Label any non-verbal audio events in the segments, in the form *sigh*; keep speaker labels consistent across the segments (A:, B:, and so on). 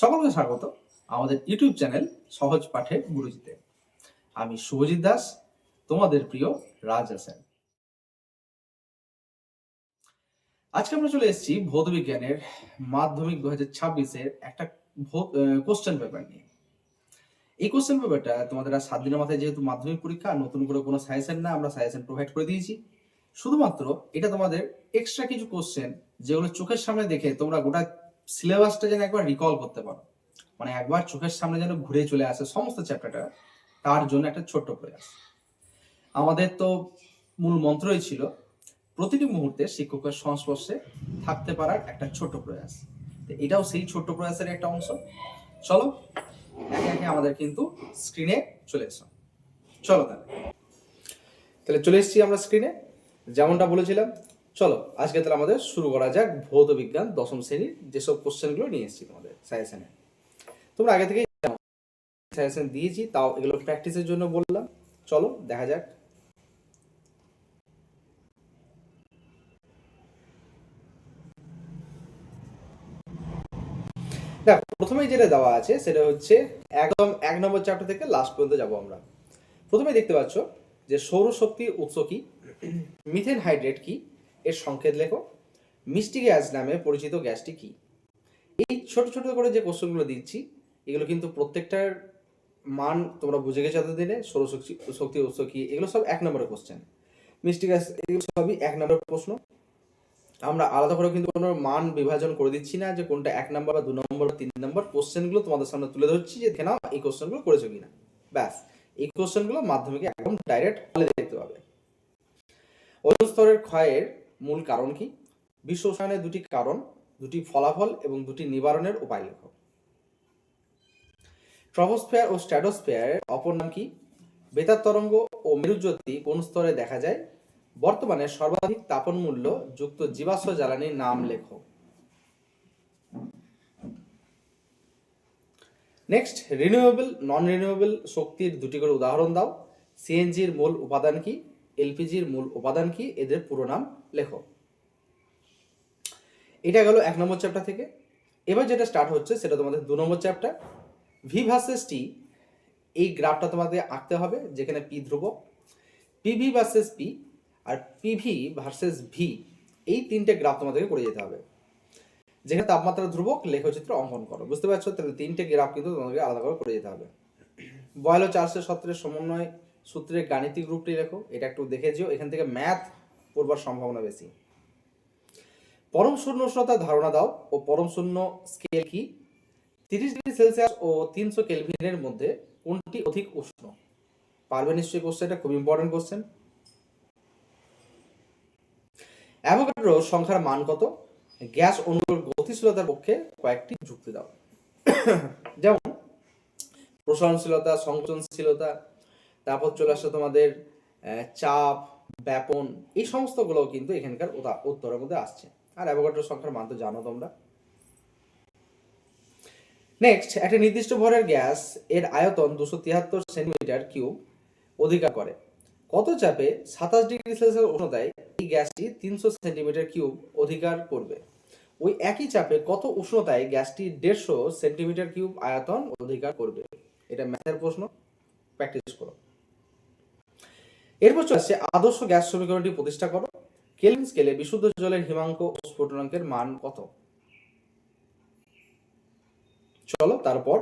A: সকলকে স্বাগত আমাদের ইউটিউব চ্যানেল সহজ পাঠের গুরুজিতে। আমি শুভজিৎ দাস, তোমাদের প্রিয় রাজ হাসান। আজকে আমরা চলে এসেছি ভৌত বিজ্ঞানের মাধ্যমিক দু হাজার ছাব্বিশের একটা কোশ্চেন পেপার নিয়ে। এই কোশ্চেন পেপারটা তোমাদের সাত দিনের মাথায় যেহেতু মাধ্যমিক পরীক্ষা, নতুন করে কোনো সাজেশন না আমরা সাজেশন প্রোভাইড করে দিয়েছি। শুধুমাত্র এটা তোমাদের এক্সট্রা কিছু কোশ্চেন যেগুলো চোখের সামনে দেখে তোমরা গোটা সিলেবাসটা যেন একবার রিকল করতে পারো। মানে একবার চোখের সামনে যেন ঘুরে চলে আসে সমস্ত চ্যাপ্টারটা তার জন্য একটা ছোট্ট প্রয়াস। আমাদের তো মূল মন্ত্রই ছিল, প্রতিটি মুহূর্তে শিক্ষকের সংস্পর্শে থাকতে পারার একটা ছোট্ট প্রয়াস। এটাও সেই ছোট্ট প্রয়াসের একটা অংশ। চলো, একে একে আমাদের কিন্তু স্ক্রিনে চলে এসো। চলো তাহলে। তাহলে চলে এসেছি আমরা স্ক্রিনে যেমনটা বলেছিলাম চলো, আজকে তাহলে আমাদের শুরু করা যাক ভৌত বিজ্ঞান দশম শ্রেণির যেসব কোশ্চেনগুলো নিয়ে এসেছি তোমাদের সাজেশনে তোমরা আগে থেকেই সাজেশন দিয়েছি, তাও এগুলো প্র্যাকটিসের জন্য বললাম। চলো, দেখা যাক। দেখো, প্রথমেই যেটা দেওয়া আছে, সেটা হচ্ছে একদম এক নম্বর চ্যাপ্টার থেকে লাস্ট পর্যন্ত যাব আমরা। প্রথমে দেখতে পাচ্ছ যে সৌরশক্তির উৎস কি মিথেন হাইড্রেট কি এর সংকেত লেখো। মিষ্টি গ্যাস নামে পরিচিত গ্যাসটি কি? এই ছোট ছোট করে যে কোশ্চেনগুলো দিচ্ছি, এগুলো কিন্তু প্রত্যেকটার মান তোমরা বুঝে গেছো এতদিনে সৌরশক্তি শক্তি উৎস কি, এগুলো সব এক নম্বরের কোশ্চেন মিষ্টি গ্যাস, এগুলো সবই এক নম্বরের প্রশ্ন। আমরা আলাদা করে কিন্তু কোনো মান বিভাজন করে দিচ্ছি না যে কোনটা এক নম্বর বা দু নম্বর বা তিন নম্বর। কোশ্চেনগুলো তোমাদের সামনে তুলে ধরছি যে নাও এই কোশ্চেনগুলো করেছ কিনা। ব্যাস, এই কোশ্চেনগুলো মাধ্যমিকে একদম ডাইরেক্ট হলে দেখতে পাবে। ওজন স্তরের ক্ষয়ের মূল কারণ কি? বিশ্ব উষ্ণায়নের দুটি কারণ, দুটি ফলাফল এবং দুটি নিবারণের উপায় লেখো ট্রপোস্ফিয়ার ও স্ট্র্যাটোস্ফিয়ারের অপর নাম কি? বেতার তরঙ্গ ও মেরুজ্যোতি কোন স্তরে দেখা যায়? বর্তমানে সর্বাধিক তাপন মূল্য যুক্ত জীবাশ্ম জ্বালানির নাম লেখো। নেক্সট রিনিউয়েবল নন রিনিউয়েবল শক্তির দুটি করে উদাহরণ দাও। সিএনজির মূল উপাদান কি? এলপিজির মূল উপাদান কি? এদের পুরো নাম লেখো। এটা গেল এক নম্বর চ্যাপ্টার থেকে। এবার যেটা স্টার্ট হচ্ছে সেটা তোমাদের দু নম্বর চ্যাপ্টার। ভি ভার্সেস টি এই গ্রাফটা তোমাদের আঁকতে হবে, যেখানে পি ধ্রুবক। পিভি ভার্সেস পি আর পিভি ভার্সেস ভি এই তিনটে গ্রাফ তোমাদেরকে করে যেতে হবে। যেখানে তাপমাত্রা ধ্রুবক লেখচিত্র অঙ্কন করো। বুঝতে পারছ? তাহলে তিনটে গ্রাফ কিন্তু তোমাদেরকে আলাদা করে করে যেতে হবে। বয়লো চারশো সূত্রের সমন্বয় সূত্রের গাণিতিক রূপটি লেখো, এটা একটু দেখে যেও, এখান থেকে ম্যাথ পড়বার সম্ভাবনা বেশি। পরম শূন্য উষ্ণতার ধারণা দাও, ও পরম শূন্য স্কেল কি? তিরিশ ডিগ্রি সেলসিয়াস ও তিনশো কেলভিনের মধ্যে কোনটি অধিক উষ্ণ? পারবে নিশ্চয়ই কোশ্চেনটা খুব ইম্পর্টেন্ট কোশ্চেন অ্যাভোগাড্রো সংখ্যার মান কত? গ্যাস অণুর গতিশীলতার পক্ষে কয়েকটি যুক্তি দাও। *coughs* যেমন, প্রসারণশীলতা, সংকোচনশীলতা তারপর চলে আসছে তোমাদের চাপ, ব্যাপন, এই সমস্তগুলো কিন্তু এখানকার উত্তরের মধ্যে আসছে। আর অ্যাভোগাড্রো সংখ্যার মান তো জানো তোমরা। নেক্সট একটা নির্দিষ্ট ভরের গ্যাস এর আয়তন দুশো তিয়াত্তর সেন্টিমিটার কিউব অধিকার করে। কত চাপে সাতাশ ডিগ্রি সেলসিয়াস উষ্ণতায় এই গ্যাসটি তিনশো সেন্টিমিটার কিউব অধিকার করবে? ওই একই চাপে কত উষ্ণতায় গ্যাসটি দেড়শো সেন্টিমিটার কিউব আয়তন অধিকার করবে? এটা ম্যাথের প্রশ্ন। প্র্যাকটিস করো। এরপর চলে আসছে আদর্শ গ্যাস সমীকরণটি প্রতিষ্ঠা করো। কেলভিন স্কেলে বিশুদ্ধ জলের হিমাঙ্ক ও স্ফুটনাঙ্কের মান কত? চলো তারপর,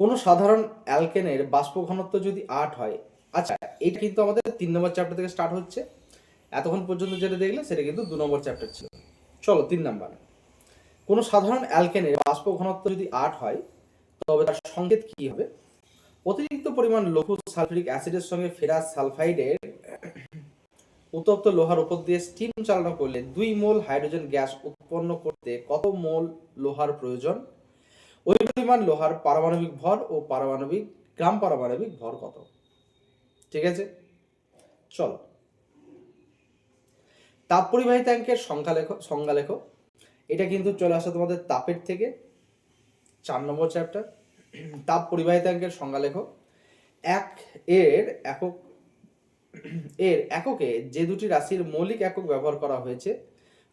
A: কোনো সাধারণ অ্যালকেনের বাষ্প ঘনত্ব যদি আট হয় আচ্ছা এটা কিন্তু আমাদের তিন নম্বর চ্যাপ্টার থেকে স্টার্ট হচ্ছে। এতক্ষণ পর্যন্ত যেটা দেখলে সেটা কিন্তু দু নম্বর চ্যাপ্টার ছিল। চলো তিন নম্বর। কোনো সাধারণ অ্যালকেনের বাষ্প ঘনত্ব যদি আট হয়, তবে তার সংকেত কি হবে? অতিরিক্ত পরিমাণ লঘু সালফিউরিক অ্যাসিডের সঙ্গে ফেরাস সালফাইডের উত্তপ্ত লোহার উপর দিয়ে স্টিম চালনা করলে দুই মোল হাইড্রোজেন গ্যাস উৎপন্ন করতে কত মোল লোহার প্রয়োজন? ওই পরিমাণ লোহার পারমাণবিক ভর ও পারমাণবিক, গ্রাম পারমাণবিক ভর কত? ঠিক আছে? চলো। তাপ পরিবাহিতাঙ্কের সংখ্যা লেখো, সংজ্ঞা লেখো। এটা কিন্তু চলে আসে তোমাদের তাপের থেকে। চার নম্বর চ্যাপ্টার তাপ পরিবাহিতাঙ্কের সংজ্ঞা লেখো এক এর একক, এর এককে যে দুটি রাশির মৌলিক একক ব্যবহার করা হয়েছে,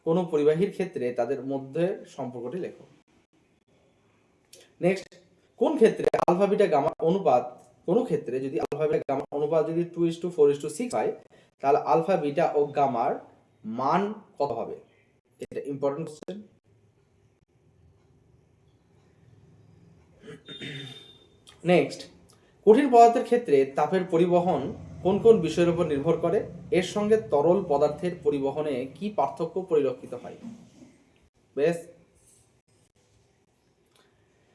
A: কোনো পরিবাহীর ক্ষেত্রে তাদের মধ্যে সম্পর্কটি লেখো। নেক্সট কোন ক্ষেত্রে আলফা বিটা গামা অনুপাত, কোন ক্ষেত্রে যদি আলফা বিটা গামা অনুপাত যদি two is to four is to six হয়, তাহলে আলফা বিটা ও গামার মান কত হবে? এটা ইম্পর্টেন্ট কোশ্চেন নেক্সট কঠিন পদার্থের ক্ষেত্রে তাপের পরিবহন কোন কোন বিষয়ের উপর নির্ভর করে? এর সঙ্গে তরল পদার্থের পরিবহনে কি পার্থক্য পরিলক্ষিত হয়? বেশ।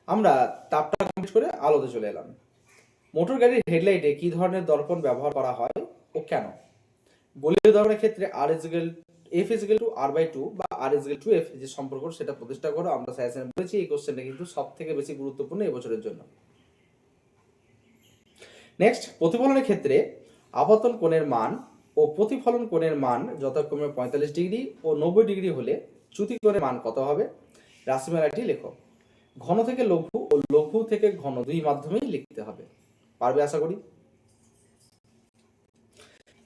A: আমরা তাপটা কমপ্লিট করে আলোতে চলে এলাম। মোটর গাড়ির হেডলাইটে কি ধরনের দর্পণ ব্যবহার করা হয় ও কেন? গোলীয় দর্পণের ক্ষেত্রে R equal F equal to R by two বা আর ইজিক্যাল টু এফ যে সম্পর্ক সেটা প্রতিষ্ঠা করো। আমরা সাইন্সে বলেছি, এই কোশ্চেনটা কিন্তু সব থেকে বেশি গুরুত্বপূর্ণ এই বছরের জন্য। নেক্সট প্রতিফলনের ক্ষেত্রে আবর্তন কোণের মান ও প্রতিফলন কোণের মান যথাক্রমে পঁয়তাল্লিশ ডিগ্রি ও নব্বই ডিগ্রি হলে চ্যুতি কোণের মান কত হবে? রাশিমালাটি লেখো। ঘন থেকে লঘু ও লঘু থেকে ঘন দুই মাধ্যমেই লিখতে হবে। পারবে আশা করি?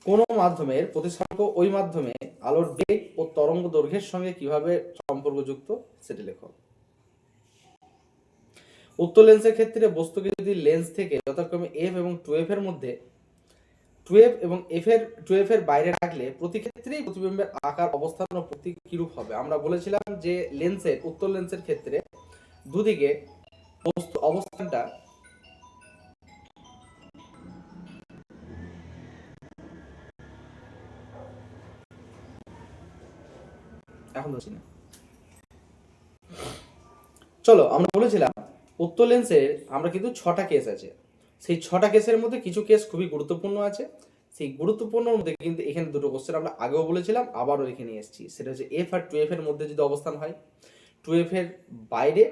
A: কোন মাধ্যমের প্রতিসর্গ ওই মাধ্যমে আলোর বেগ ও তরঙ্গ দৈর্ঘ্যের সঙ্গে কীভাবে সম্পর্কযুক্ত সেটি লেখো। উত্তর লেন্সের ক্ষেত্রে বস্তুকে যদি লেন্স থেকে যথাক্রমে এফ এবং টুয়েলভ এর মধ্যে টুয়েলভ এবং এফ এর টুয়েলভ এর বাইরে রাখলে প্রতি ক্ষেত্রেই প্রতিবিম্বের আকার, অবস্থান ও প্রতীক কিরূপ হবে? আমরা বলেছিলাম যে লেন্সের উত্তর লেন্সের ক্ষেত্রে দুদিকে বস্তু অবস্থানটা এখন চলো, আমরা বলেছিলাম উত্তর লেন্সের আমরা কিন্তু ছটা কেস আছে। সেই ছটা কেসের মধ্যে কিছু কেস খুবই গুরুত্বপূর্ণ আছে। সেই গুরুত্বপূর্ণ মধ্যে কিন্তু এখানে দুটো কোশ্চেন আমরা আগেও বলেছিলাম, আবারও এখানে এসেছি। সেটা হচ্ছে এফ আর টু এর মধ্যে যদি অবস্থান হয় টু বাইরে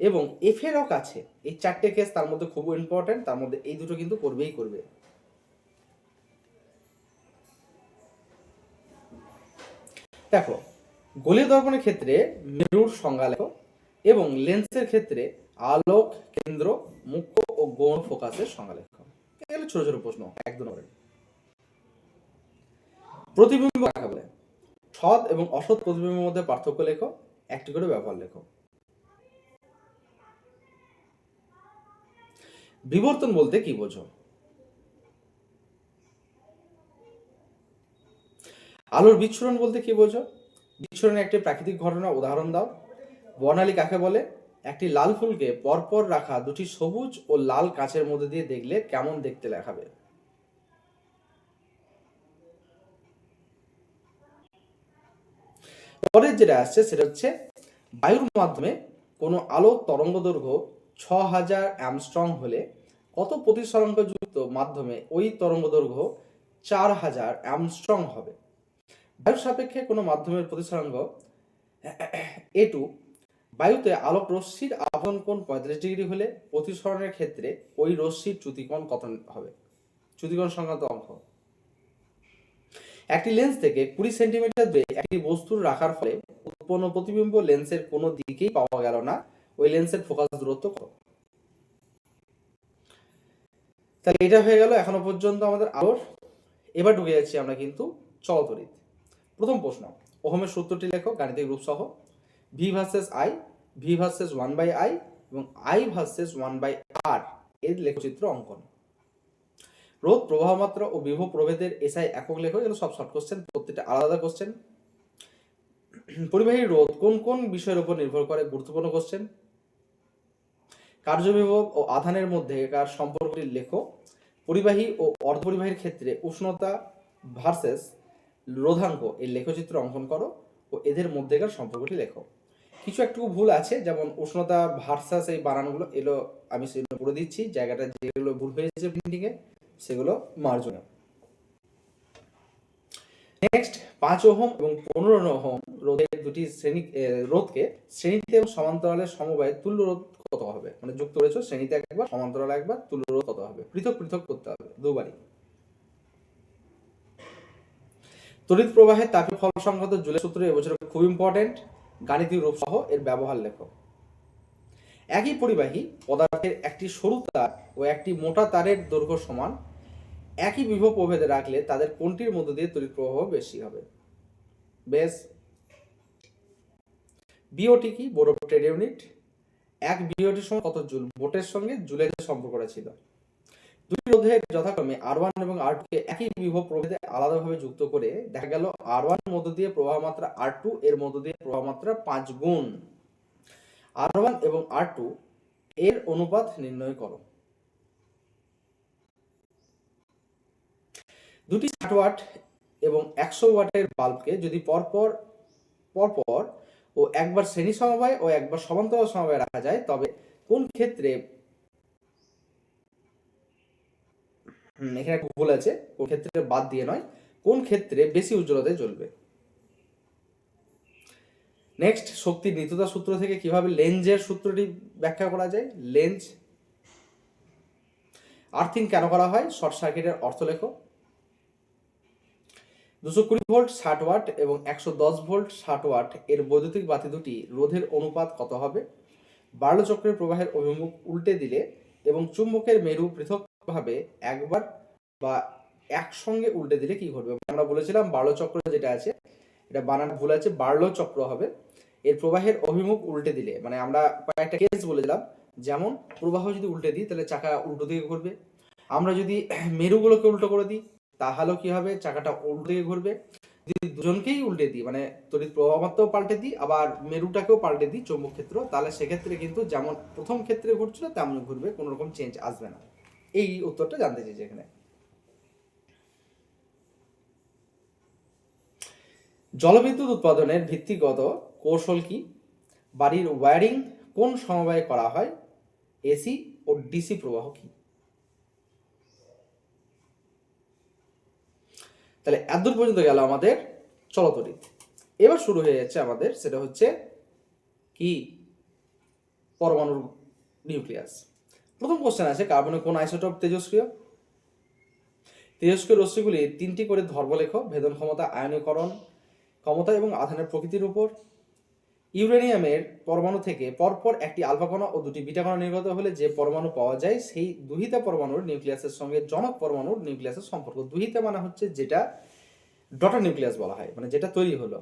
A: এবং এফ এরও কাছে, এই চারটে কেস তার মধ্যে খুব ইম্পর্টেন্ট তার মধ্যে এই দুটো কিন্তু করবেই করবে। দেখো, গোলীয় দর্পণের ক্ষেত্রে মেরুর সংজ্ঞা লেখো এবং লেন্সের ক্ষেত্রে আলোক কেন্দ্র, মুখ্য ও গৌণ ফোকাসের সংজ্ঞা লেখো এগুলো ছোট ছোট প্রশ্ন এক দু নম্বরের প্রতিবিম্ব কাকে বলে। সৎ এবং অসৎ প্রতিবিম্বের মধ্যে পার্থক্য লেখো, একটি করে ব্যবহার লেখো। বিবর্তন বলতে কি বোঝো? আলোর বিচ্ছুরণ বলতে কি বোঝো? বিচ্ছুরণের একটি প্রাকৃতিক ঘটনা, উদাহরণ দাও। বর্ণালী কাকে বলে? একটি লাল ফুলকে পরপর রাখা দুটি সবুজ ও লাল কাঁচের মধ্যে দিয়ে দেখলে কেমন দেখতে দেখাবে পরের যেটা আসছে সেটা হচ্ছে বায়ুর মাধ্যমে কোনো আলো তরঙ্গ দৈর্ঘ্য ছ হাজার অ্যামস্ট্রং হলে কত প্রতিসরাঙ্কযুক্ত মাধ্যমে ওই তরঙ্গ দৈর্ঘ্য চার হাজার অ্যামস্ট্রং হবে বায়ুর সাপেক্ষে কোনো মাধ্যমের প্রতিসরাঙ্ক এ টু বায়ুতে আলোক রশ্মির আবরণ কোণ পঁয়তাল্লিশ ডিগ্রি হলে প্রতিসরণের ক্ষেত্রে ওই রশ্মির চ্যুতিকোণ কত হবে? চ্যুতিকোণ সংক্রান্ত অঙ্ক। একটি লেন্স থেকে কুড়ি সেন্টিমিটার দূরে একটি বস্তুর রাখার ফলে উৎপন্ন প্রতিবিম্ব লেন্সের কোনো দিকেই পাওয়া গেল না। ওই লেন্সের ফোকাস দূরত্ব কত? তাহলে এটা হয়ে গেল এখনও পর্যন্ত আমাদের আলোর। এবার ঢুকে যাচ্ছি আমরা কিন্তু চলতরিত। প্রথম প্রশ্ন, ওহমের সূত্রটি লেখো, গাণিতিক রূপ সহ V versus I V versus one by I এবং I versus one by R এর লেখচিত্র অঙ্কন। রোধ প্রবাহ মাত্রা ও বিভব প্রভেদের এসআই একক লেখো এগুলো সব শর্ট কোশ্চেন প্রত্যেকটা আলাদা কোশ্চেন পরিবাহী রোধ কোন কোন বিষয়ের উপর নির্ভর করে গুরুত্বপূর্ণ কোশ্চেন কার্যবিভব ও আধানের মধ্যে কার সম্পর্কটি লেখো। পরিবাহী ও অর্ধপরিবাহীর ক্ষেত্রে উষ্ণতা ভার্সেস রোধাঙ্ক এর লেখচিত্র অঙ্কন করো ও এদের মধ্যেকার সম্পর্কটি লেখো। কিছু একটু ভুল আছে, যেমন উষ্ণতা ভার্সাস এই বানানগুলো, এগুলো আমি সেগুলো করে দিচ্ছি, জায়গাটা যেগুলো ভুল হয়েছে প্রিন্টিংয়ে সেগুলো মার্জনীয় নেক্সট পাঁচ ওহম এবং পনেরো ওহম রোধের দুটি শ্রেণি রোধকে শ্রেণীতে এবং সমান্তরালের সমবায়ে তুল্য রোধ কত হবে? মানে যুক্ত রয়েছে শ্রেণীতে একবার, সমান্তরালে একবার, তুল্য রোধ কত হবে? পৃথক পৃথক করতে হবে, দুবারই। তড়িৎ প্রবাহের তাপীয় ফল সংক্রান্ত জুলের সূত্র এবছর খুব ইম্পর্টেন্ট গাণিতিক রূপ সহ এর ব্যবহার লেখো একই পরিবাহী পদার্থের একটি সরু তার ও একটি মোটা তারের দৈর্ঘ্য সমান, একই বিভব প্রভেদে রাখলে তাদের কোনটির মধ্য দিয়ে তড়িৎ প্রবাহ বেশি হবে? বেশ। বিওটি কি? Board trade unit. এক বিওটির সঙ্গে কত জুল? ভোটের সঙ্গে জুলের যে সম্পর্কটা ছিল। দুই রোধের যথাক্রমে আর ওয়ান এবং আর টু কে একই বিভব প্রভেদে আলাদাভাবে যুক্ত করে দেখা গেল আর ওয়ান মধ্য দিয়ে প্রবাহ মাত্রা আর টু এর মধ্য দিয়ে প্রবাহ মাত্রা পাঁচ গুণ। আর ওয়ান এবং আর টু এর অনুপাত নির্ণয় করো। দুটি ষাট ওয়াট এবং একশো ওয়াটের বাল্বকে যদি পরপর পরপর ও একবার শ্রেণি সমবায় ও একবার সমান্তরাল সমবায় রাখা যায়, তবে কোন ক্ষেত্রে এখানে একটু ভুল আছে। কোন ক্ষেত্রে বাদ দিয়ে নয়। কোন ক্ষেত্রে বেশি উজ্জ্বলতায় জ্বলবে নেক্সট শক্তির নিত্যতা সূত্র থেকে কীভাবে লেন্সের সূত্রটি ব্যাখ্যা করা যায়? লেন্স। আর্থিং কেন করা হয়? শর্ট সার্কিটের অর্থ লেখো। দুশো কুড়ি ভোল্ট, ষাট ওয়াট এবং একশো দশ ভোল্ট, ষাট ওয়াট এর বৈদ্যুতিক বাতি দুটি রোধের অনুপাত কত হবে? বার্লো চক্রের প্রবাহের অভিমুখ উল্টে দিলে এবং চুম্বকের মেরু পৃথকভাবে একবার বা একসঙ্গে উল্টে দিলে কি ঘটবে? আমরা বলেছিলাম বার্লো চক্র যেটা আছে, এটা বানান ভুল আছে, বার্লো চক্র হবে। এর প্রবাহের অভিমুখ উল্টে দিলে মানে আমরা কয়েকটা কেস বলেছিলাম, যেমন প্রবাহ যদি উল্টে দিই, তাহলে চাকা উল্টো দিকে ঘুরবে। আমরা যদি মেরুগুলোকে উল্টো করে দিই, তাহলেও কি হবে? চাকাটা উল্টো দিকে ঘুরবে। যদি দুজনকেই উল্টে দিই মানে তড়িৎ প্রবাহ মাত্রাও পাল্টে দিই, আবার মেরুটাকেও পাল্টে দিই চৌম্বক ক্ষেত্র, তাহলে সেক্ষেত্রে কিন্তু যেমন প্রথম ক্ষেত্রে ঘুরছিল, তেমন ঘুরবে, কোনো রকম চেঞ্জ আসবে না। এই উত্তরটা জানতে চেয়েছি এখানে। জলবিদ্যুৎ উৎপাদনের ভিত্তিগত কৌশল কি? বাড়ির ওয়্যারিং কোন সমবায়ে করা হয়? এসি ও ডিসি প্রবাহ কি? তাহলে এতদূর পর্যন্ত গেল আমাদের চলতরিৎ এবার শুরু হয়ে যাচ্ছে আমাদের, সেটা হচ্ছে কি? পরমাণুর নিউক্লিয়াস। প্রথম কোশ্চেন আছে কার্বনের কোন আইসোটপ তেজস্ক্রিয়? তেজস্ক্রিয় রশ্মিগুলি তিনটি করে ধর্ম লেখ ভেদন ক্ষমতা, আয়নীকরণ, ক্ষমতা এবং আধানের প্রকৃতির উপর। ইউরেনিয়ামের পরমাণু থেকে পরপর একটি আলফা কণা ও দুটি বিটা কণা নির্গত হলে যে পরমাণু পাওয়া যায়, সেই দুহিতা পরমাণুর নিউক্লিয়াসের সঙ্গে জনক পরমাণুর নিউক্লিয়াসের সম্পর্ক। দুহিতা মানে হচ্ছে যেটা ডটার নিউক্লিয়াস বলা হয় মানে যেটা তৈরি হলো।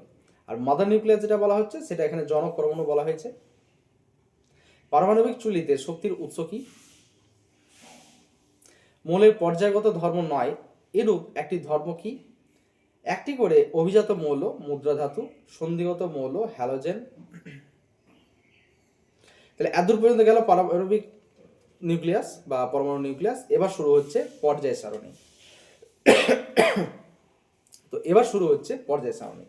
A: আর মাদার নিউক্লিয়াস যেটা বলা হচ্ছে, সেটা এখানে জনক পরমাণু বলা হয়েছে। পারমাণবিক চুল্লিতে শক্তির উৎস কি? মৌলের পর্যায়গত ধর্ম নয়, এরূপ একটি ধর্ম কি? একটি করে অভিজাত মৌল, মুদ্রা ধাতু, সন্ধিগত মৌল, হ্যালোজেন। তাহলে এত পর্যন্ত গেল পারমাণবিক নিউক্লিয়াস বা পরমাণু নিউক্লিয়াস, এবার শুরু হচ্ছে পর্যায় সারণী। তো এবার শুরু হচ্ছে পর্যায় সারণী।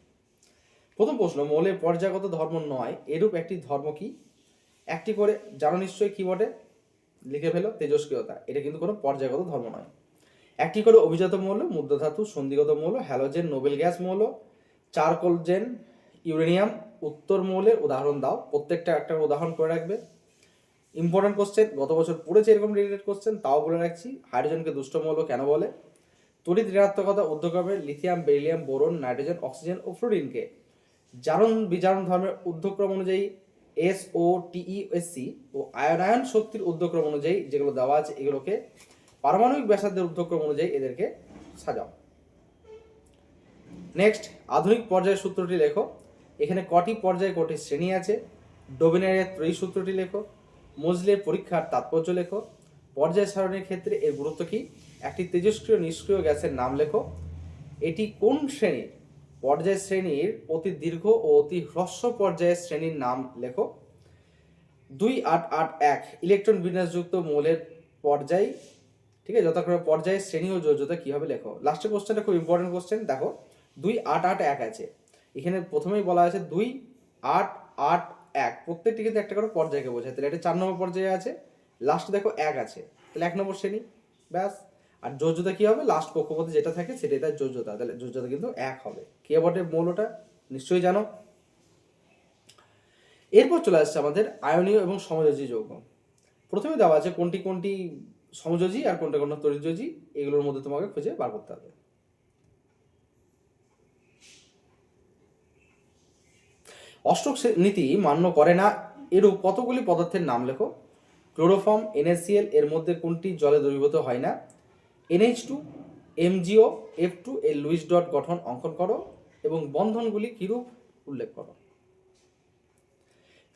A: প্রথম প্রশ্ন, মৌলের পর্যায়গত ধর্ম নয়, এরূপ একটি ধর্ম কি? একটি করে জানো নিশ্চয়ই কি বটে? লিখে ফেলো, তেজস্ক্রিয়তা। এটা কিন্তু কোনো পর্যায়গত ধর্ম নয়। একটি করে অভিজাত মৌল, মুদ্রাধাতু, সন্ধিগত মৌল, হ্যালোজেন, নোবেল গ্যাস মৌল, চারকোলজেন, ইউরেনিয়াম, উত্তর মৌলের উদাহরণ দাও। প্রত্যেকটা একটা উদাহরণ করে রাখবে। ইম্পর্টেন্ট কোশ্চেন গত বছর পড়েছে এরকম রিলেটেড কোশ্চেন তাও বলে রাখছি। হাইড্রোজেনকে দুষ্ট মৌল কেন বলে? তড়িৎ ঋণাত্মকতা উদ্যোগক্রমে lithium, beryllium, boron, nitrogen, oxygen ও ফ্লোরিনকে। জারণ বিজারণ ধর্মের উদ্যোগক্রম অনুযায়ী S O TE S C O আয়নায়ন শক্তির উদ্যোগক্রম অনুযায়ী যেগুলো দেওয়া আছে, এগুলোকে পারমাণবিক ব্যাসার্ধের উদ্যোগক্রম অনুযায়ী এদেরকে সাজাও। নেক্সট আধুনিক পর্যায়ের সূত্রটি লেখো। এখানে কটি পর্যায়ে, কটি শ্রেণি আছে? ডোবিনের ত্রয়ী সূত্রটি লেখো। মজলের পরীক্ষার তাৎপর্য লেখো। পর্যায় সারণীর ক্ষেত্রে এর গুরুত্ব কি? একটি তেজস্ক্রিয় নিষ্ক্রিয় গ্যাসের নাম লেখো। এটি কোন শ্রেণির? পর্যায় শ্রেণির অতি দীর্ঘ ও অতি হ্রস্ব পর্যায়ের শ্রেণির নাম লেখো। দুই আট আট এক, ইলেকট্রন বিন্যাসযুক্ত মৌলের পর্যায়, ঠিক আছে? যথাক্রমে পর্যায়ে শ্রেণি ও যোজ্যতা কীভাবে লেখো? লাস্টের কোশ্চেনটা খুব ইম্পর্টেন্ট কোশ্চেন দেখো। দুই আট আট এক আছে। এখানে প্রথমেই বলা আছে দুই আট আট এক। প্রত্যেকটি কিন্তু একটা করে পর্যায়কে বোঝায়। তাহলে এটা চার নম্বর পর্যায়ে আছে। লাস্টে দেখো এক আছে। তাহলে এক নম্বর শ্রেণি। ব্যাস। আর যোজ্যতা কি হবে? লাস্ট কক্ষপথে যেটা থাকে সেটাই তার যোজ্যতা তাহলে যোজ্যতা কিন্তু এক হবে। কে বটে? মৌলটা নিশ্চয়ই জানো। এরপর চলে আসছে আমাদের আয়নীয় এবং সমযোজী যৌগ। প্রথমে দেওয়া আছে কোনটি কোনটি সমযোজী আর কোনটা কোনটা তরিযোজী, এগুলোর মধ্যে তোমাকে খুঁজে বার করতে হবে। অষ্টক নীতি মান্য করে না। এরূপ কতগুলি পদার্থের নাম লেখো? ক্লোরোফর্ম, এনএসিএল, এর মধ্যে কোনটি জলে দ্রবীভূত হয় না? NH two MgO F two এর লুইস ডট গঠন অঙ্কন করো এবং বন্ধনগুলি কিরূপ উল্লেখ করো।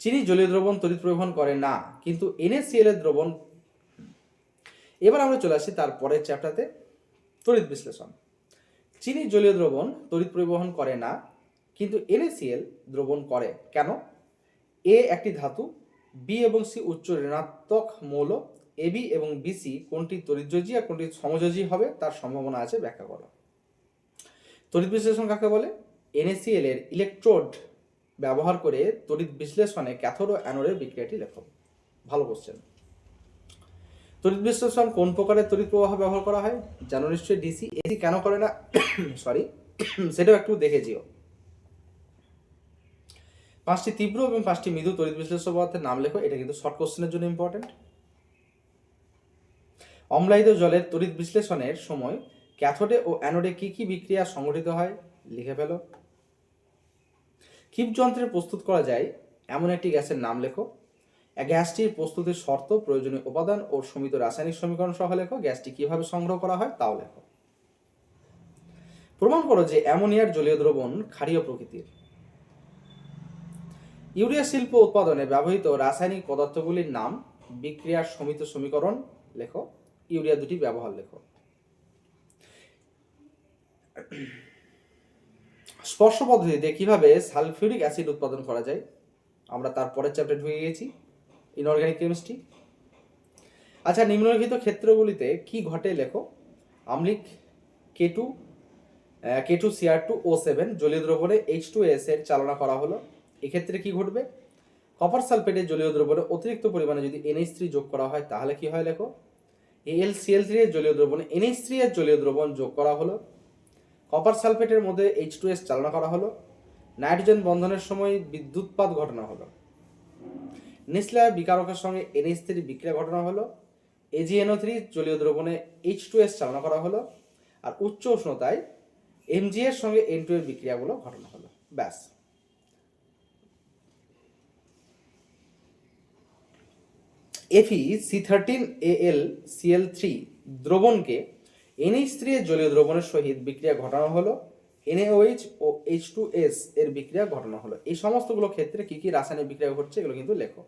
A: চিনি জলীয় দ্রবণ তড়িৎ পরিবহন করে না, কিন্তু NaCl এর দ্রবণ। এবার আমরা চলে আসি তার পরের চ্যাপ্টারতে তড়িৎ বিশ্লেষণ। চিনি জলীয় দ্রবণ তড়িৎ পরিবহন করে না, কিন্তু NaCl দ্রবণ করে। কেন? এ একটি ধাতু, বি এবং সি উচ্চ ঋণাত্মক মৌল এবি এবং বিসি কোনটি তড়িৎযোজী আর কোনটি সমযোজী হবে তার সম্ভাবনা আছে ব্যাখ্যা করো। তড়িৎ বিশ্লেষণ কাকে বলে? NaCl এর ইলেকট্রোড ব্যবহার করে তড়িৎ বিশ্লেষণে ক্যাথোড ও অ্যানোডের বিক্রিয়াটি লেখো। ভালো কোশ্চেন তড়িৎ বিশ্লেষণ কোন প্রকারের তড়িৎ প্রবাহ ব্যবহার করা হয়? জানো নিশ্চয়ই ডিসি এসি কেন করে না? *coughs* সরি *coughs* সেটাও একটু দেখে যেও। পাঁচটি তীব্র এবং পাঁচটি মৃদু তড়িৎ বিশ্লেষণ পদার্থের নাম লেখো। এটা কিন্তু শর্ট কোশ্চেনের জন্য ইম্পর্টেন্ট অম্লায়িত জলের তড়িৎ বিশ্লেষণের সময় ক্যাথোডে ও অ্যানোডে কি কি বিক্রিয়া সংঘটিত হয়? লিখে ফেলো। ক্ষিপ যন্ত্রে প্রস্তুত করা যায়। এমন একটি গ্যাসের নাম লেখো। গ্যাসটির প্রস্তুতির শর্ত, প্রয়োজনীয় উপাদান ও সমিত রাসায়নিক সমীকরণ সহ লেখো। গ্যাসটি কীভাবে সংগ্রহ করা হয় তাও লেখো। প্রমাণ করো যে অ্যামোনিয়ার জলীয় দ্রবণ ক্ষারীয় প্রকৃতির। ইউরিয়া শিল্প উৎপাদনে ব্যবহৃত রাসায়নিক পদার্থগুলির নাম বিক্রিয়ার সমিত সমীকরণ লেখো। ইউরিয়া দুটি ব্যবহার লেখো। স্পর্শ পদ্ধতিতে কীভাবে সালফিউরিক অ্যাসিড উৎপাদন করা যায়? আমরা তারপরের চ্যাপ্টার ঢুকে গেছি ইনঅর্গানিক কেমিস্ট্রি আচ্ছা নিম্নলিখিত ক্ষেত্রগুলিতে কি ঘটে লেখো? আমলিক K two K two CR two O seven জলীয় দ্রবণে এইচ টু এস এর চালনা করা হলো। এক্ষেত্রে কি ঘটবে? কপার সালফেটের জলীয় দ্রবণে অতিরিক্ত পরিমাণে যদি এনএইচ থ্রি যোগ করা হয়, তাহলে কি হয় লেখো? এল সিএল থ্রি এর জলীয় দ্রবণে এনএইচ থ্রি এর জলীয় দ্রবণ যোগ করা হলো। কপার সালফেটের মধ্যে এইচ টু এস চালনা করা হলো। নাইট্রোজেন বন্ধনের সময় বিদ্যুৎপাত ঘটনা হলো। নিসলা বিকারকের সঙ্গে এনএইচ থ্রি বিক্রিয়া ঘটনা হলো। এজিএনও থ্রি জলীয় দ্রবণে এইচ টু এস চালনা করা হলো। আর উচ্চ উষ্ণতায় এমজি এর সঙ্গে এন টু এর বিক্রিয়াগুলো ঘটনা হলো। ব্যাস। এফি C thirteen A L CL three দ্রবণকে NH three এর জলীয় দ্রবণের সহিত বিক্রিয়া ঘটানো হলো। এনএওএইচ ও এইচ টু এস এর বিক্রিয়া ঘটানো হলো। এই সমস্তগুলো ক্ষেত্রে কি কি রাসায়নিক বিক্রিয়া ঘটছে এগুলো কিন্তু লেখো।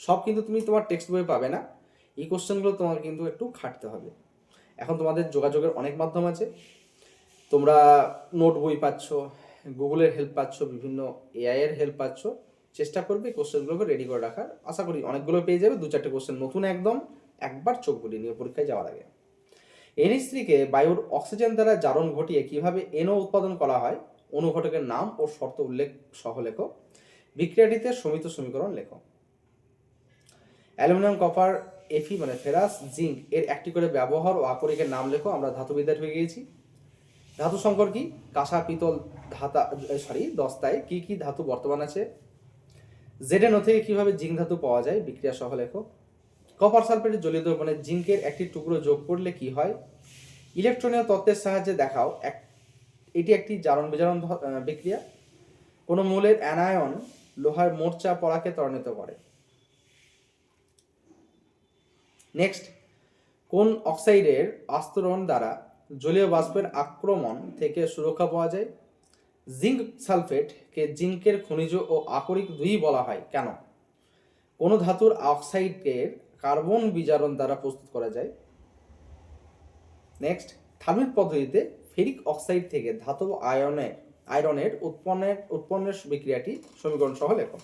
A: সব কিন্তু তুমি তোমার টেক্সট বইয়ে পাবে না। এই কোশ্চেনগুলো তোমাকে কিন্তু একটু খাটতে হবে। এখন তোমাদের যোগাযোগের অনেক মাধ্যম আছে। তোমরা নোট বই পাচ্ছ, গুগলের হেল্প পাচ্ছ, বিভিন্ন এআই এর হেল্প পাচ্ছ। চেষ্টা করবে কোশ্চেনগুলোকে রেডি করে রাখার। আশা করি অনেকগুলো পেয়ে যাবে দু চারটে কোশ্চেন নতুন একদম, একবার চোখ বুলিয়ে নিয়ে পরীক্ষায় যাওয়ার আগে। এনএইচ থ্রিকে বায়ুর অক্সিজেন দ্বারা জারণ ঘটিয়ে কীভাবে এনও উৎপাদন করা হয়, অনুঘটকের নাম ও শর্ত উল্লেখ সহ লেখো। বিক্রিয়াটিতে সমিত সমীকরণ লেখো। অ্যালুমিনিয়াম, কপার এফি মানে ফেরাস, জিঙ্ক, এর একটি করে ব্যবহার ও আকরিকের নাম লেখো, আমরা ধাতুবিদ্যায় হয়ে গিয়েছি। ধাতু সংকর কি? কাঁসা, পিতল, ধাতা সরি দস্তায় কি কি ধাতু বর্তমান আছে? জেডেনও থেকে কীভাবে জিঙ্ক ধাতু পাওয়া যায়? বিক্রিয়া সহ লেখো। কপার সালফেটের জলীয় দ্রবণে জিঙ্কের একটি টুকরো যোগ করলে কি হয়? ইলেকট্রনীয় তত্ত্বের সাহায্যে দেখাও। এক, এটি একটি জারণ বিজারণ বিক্রিয়া। কোনো মূলের অ্যানায়ন লোহার মোর্চা পড়াকে ত্বরান্বিত করে। নেক্সট কোন অক্সাইডের আস্তরণ দ্বারা জলীয় বাষ্পের আক্রমণ থেকে সুরক্ষা পাওয়া যায়? জিঙ্ক সালফেটকে জিঙ্কের খনিজ ও আকরিক দুই বলা হয়। কেন? কোন ধাতুর অক্সাইডের কার্বন বিজারণ দ্বারা প্রস্তুত করা যায়? নেক্সট, থার্মিক পদ্ধতিতে ফেরিক অক্সাইড থেকে ধাতব আয়নে, আয়রনের উৎপন্নের উৎপন্নের বিক্রিয়াটি সমীকরণ সহ লেখো।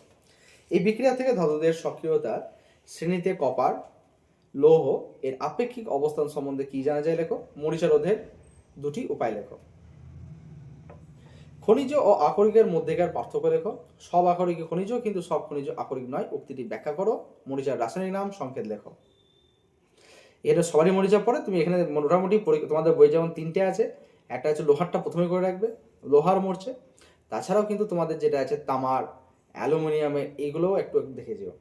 A: এই বিক্রিয়া থেকে ধাতুদের সক্রিয়তা, শ্রেণীতে কপার, লৌহ, এর আপেক্ষিক অবস্থান সম্বন্ধে কি জানা যায় লেখো? মরিচা রোধের দুটি উপায় লেখো। খনিজ ও আকরিকের মধ্যেকার পার্থক্য লেখো। সব আকরিক খনিজ, কিন্তু সব খনিজ আকরিক নয়। উক্তিটি ব্যাখ্যা করো। মরিচার রাসায়নিক নাম সংকেত লেখো। এটা সবারই মরিচা পড়ে। তুমি এখানে মোটামুটি তোমাদের বই যেমন তিনটে আছে, একটা হচ্ছে লোহারটা প্রথমে করে রাখবে, লোহার মরছে তাছাড়াও কিন্তু তোমাদের যেটা আছে, তামার অ্যালুমিনিয়ামের এগুলোও একটু একটু দেখে যেও।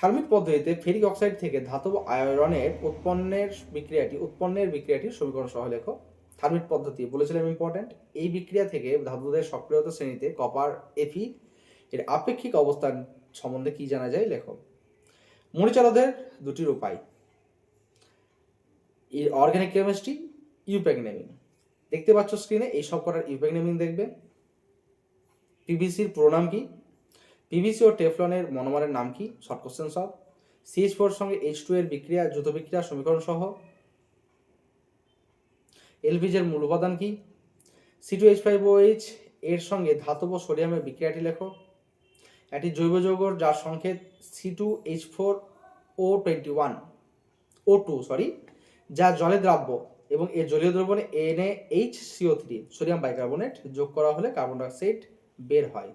A: থার্মিক পদ্ধতিতে ফেরিক অক্সাইড থেকে ধাতব আয়রনের উৎপন্নের বিক্রিয়াটি, উৎপন্নের বিক্রিয়াটির সমীকরণ সহ লেখো। থার্মিক পদ্ধতি বলেছিলাম ইম্পর্ট্যান্ট এই বিক্রিয়া থেকে ধাতুদের সক্রিয়তা শ্রেণীতে কপার এফি এর আপেক্ষিক অবস্থান সম্বন্ধে কি জানা যায়? লেখো। মরিচারদের দুটির উপায়। অর্গানিক কেমিস্ট্রি ইউপ্যাগনেমিং দেখতে পাচ্ছ স্ক্রিনে এই সব করার ইউপ্যাগনেমিং দেখবে। পিভিসির প্রোনাম কি? পিভিসি ও টেফলনের মনোমারের নাম কি? শর্ট কোশ্চেন সব সিএইচ ফোর সঙ্গে এইচ টু এর বিক্রিয়া দ্রুত বিক্রিয়া, সমীকরণ সহ। এলপিজের মূল উপাদান কি? C two H five H এর সঙ্গে ধাতব সোডিয়ামের বিক্রিয়াটি লেখো। একটি জৈব যৌগ যার সংকেত C two H four O twenty one O two sorry যা জলে দ্রাব্য এবং এর জলীয় দ্রবণে N H CO three sodium bicarbonate, যোগ করা হলে কার্বন ডাইঅক্সাইড বের হয়।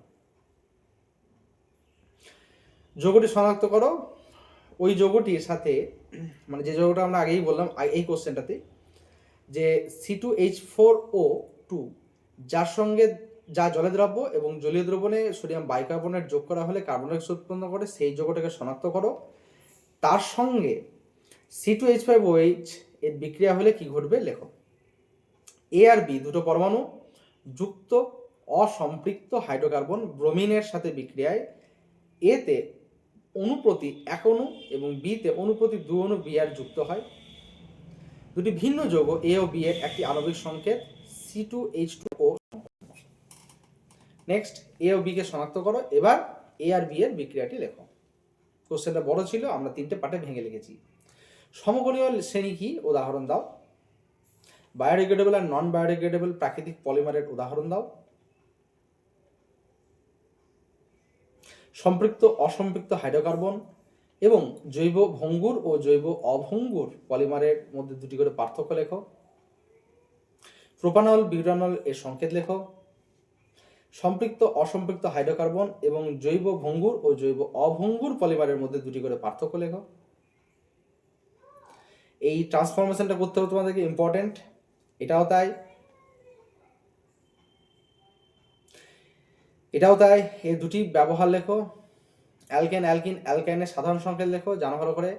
A: যৌগটি শনাক্ত করো। ওই যৌগটির সাথে মানে যে যৌগটা আমরা আগেই বললাম, এই কোশ্চেনটাতে যে C two H four O two যার সঙ্গে যা জলে দ্রব্য এবং জলীয় দ্রবণে সোডিয়াম বাইকার্বনেট যোগ করা হলে কার্বন ডাইঅক্সাইড উৎপন্ন করে, সেই যৌগটাকে শনাক্ত করো। তার সঙ্গে C two H five OH এর বিক্রিয়া হলে কি ঘটবে লেখো। এ আর বি দুটো পরমাণু যুক্ত অসম্পৃক্ত হাইড্রোকার্বন ব্রোমিনের সাথে বিক্রিয়ায় এতে অনুপ্রতি এক অণু এবং বিতে অনুপ্রতি দু অণু বি আর যুক্ত হয়। দুটি ভিন্ন যৌগ এ ও বি এর একটি আণবিক সংকেত C two H two O next A O B কে শনাক্ত করো, এবার এ আর বি এর বিক্রিয়াটি লেখো। কোশ্চেনটা বড় ছিল, আমরা তিনটে পার্টে ভেঙে লিখেছি। সমকলীয় শ্রেণি কি? উদাহরণ দাও। বায়োডিগ্রেডেবল আর নন বায়োডিগ্রেডেবল প্রাকৃতিক পলিমারের উদাহরণ দাও। সম্পৃক্ত, অসম্পৃক্ত হাইড্রোকার্বন এবং জৈব ভঙ্গুর ও জৈব অভঙ্গুর পলিমারের মধ্যে দুটি করে পার্থক্য লেখো। প্রোপানল বিউটানল এর সংকেত লেখো। সম্পৃক্ত, অসম্পৃক্ত হাইড্রোকার্বন এবং জৈব ভঙ্গুর ও জৈব অভঙ্গুর পলিমারের মধ্যে দুটি করে পার্থক্য লেখো। এই ট্রান্সফরমেশনটা করতে হবে তোমাদেরকে ইম্পর্টেন্ট এটাও তাই। এটাও তাই এই দুটি ব্যবহার লেখো। অ্যালকেন, অ্যালকিন, অ্যালকাইনের সাধারণ সংকেত লেখো, জানা ভালো করে।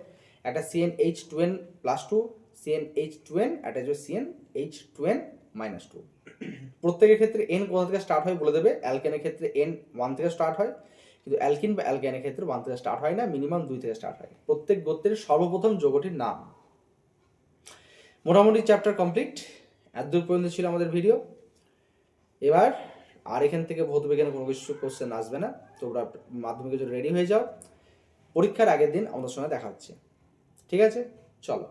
A: একটা CN H two n plus two CN H two n একটা CN H two n minus two প্রত্যেকের ক্ষেত্রে এন কোথা থেকে স্টার্ট হয় বলে দেবে? অ্যালকেনের ক্ষেত্রে এন ওয়ান থেকে স্টার্ট হয়, কিন্তু অ্যালকিন বা অ্যালকাইনের ক্ষেত্রে ওয়ান থেকে স্টার্ট হয় না মিনিমাম দুই থেকে স্টার্ট হয়। প্রত্যেক গোত্রের সর্বপ্রথম যৌগটির নাম। মোটামুটি চ্যাপ্টার কমপ্লিট এত দূর পর্যন্ত ছিল আমাদের ভিডিও এবার আর এখান থেকে ভৌত বিজ্ঞানের কোনো কিছু কোশ্চেন আসবে না। তোমরা মাধ্যমিকের জন্য রেডি হয়ে যাও, পরীক্ষার আগের দিন আমাদের সঙ্গে দেখা হচ্ছে। ঠিক আছে? চলো।